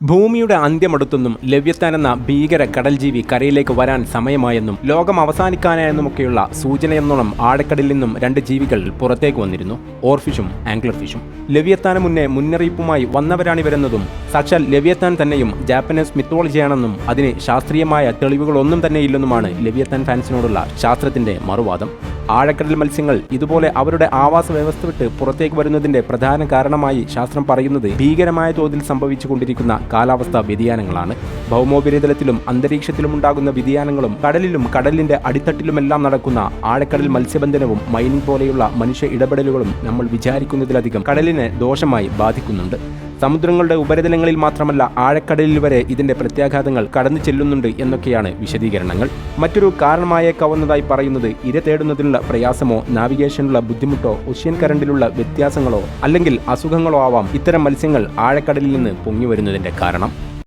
ഭൂമിയുടെ അന്ത്യമടുത്തെന്നും ലവ്യത്താൻ എന്ന ഭീകര കടൽജീവി കരയിലേക്ക് വരാൻ സമയമായെന്നും ലോകം അവസാനിക്കാനായെന്നുമൊക്കെയുള്ള സൂചനയെന്നോണം ആഴക്കടലിൽ നിന്നും രണ്ട് ജീവികൾ പുറത്തേക്ക് വന്നിരുന്നു. ഓർഫിഷും ആംഗ്ലർഫിഷും ലവ്യത്താന് മുന്നേ മുന്നറിയിപ്പുമായി വന്നവരാണിവരെന്നതും സാക്ഷാൽ ലവ്യത്താൻ തന്നെയും ജാപ്പനീസ് മിത്തോളജിയാണെന്നും അതിന് ശാസ്ത്രീയമായ തെളിവുകളൊന്നും തന്നെയില്ലെന്നുമാണ് ലവ്യത്താൻ ഫാൻസിനോടുള്ള ശാസ്ത്രത്തിന്റെ മറുവാദം. ആഴക്കടൽ മത്സ്യങ്ങൾ ഇതുപോലെ അവരുടെ ആവാസ വ്യവസ്ഥ വിട്ട് പുറത്തേക്ക് വരുന്നതിന്റെ പ്രധാന കാരണമായി ശാസ്ത്രം പറയുന്നത് ഭീകരമായ തോതിൽ സംഭവിച്ചുകൊണ്ടിരിക്കുന്ന കാലാവസ്ഥാ വ്യതിയാനങ്ങളാണ്. ഭൗമോപരിതലത്തിലും അന്തരീക്ഷത്തിലും ഉണ്ടാകുന്ന വ്യതിയാനങ്ങളും കടലിലും കടലിന്റെ അടിത്തട്ടിലുമെല്ലാം നടക്കുന്ന ആഴക്കടൽ മത്സ്യബന്ധനവും മൈനിംഗ് പോലെയുള്ള മനുഷ്യ ഇടപെടലുകളും നമ്മൾ വിചാരിക്കുന്നതിലധികം കടലിനെ ദോഷമായി ബാധിക്കുന്നുണ്ട്. സമുദ്രങ്ങളുടെ ഉപരിതലങ്ങളിൽ മാത്രമല്ല ആഴക്കടലിൽ വരെ ഇതിന്റെ പ്രത്യാഘാതങ്ങൾ കടന്നു ചെല്ലുന്നുണ്ട് എന്നൊക്കെയാണ് വിശദീകരണങ്ങൾ. മറ്റൊരു കാരണമായേക്കാവുന്നതായി പറയുന്നത് ഇര തേടുന്നതിനുള്ള പ്രയാസമോ നാവിഗേഷനുള്ള ബുദ്ധിമുട്ടോ ഒഷ്യൻ കരണ്ടിലുള്ള വ്യത്യാസങ്ങളോ അല്ലെങ്കിൽ അസുഖങ്ങളോ ആവാം. ഇത്തരം മത്സ്യങ്ങൾ ആഴക്കടലിൽ നിന്ന് പൊങ്ങിവരുന്നതിന്റെ കാരണം.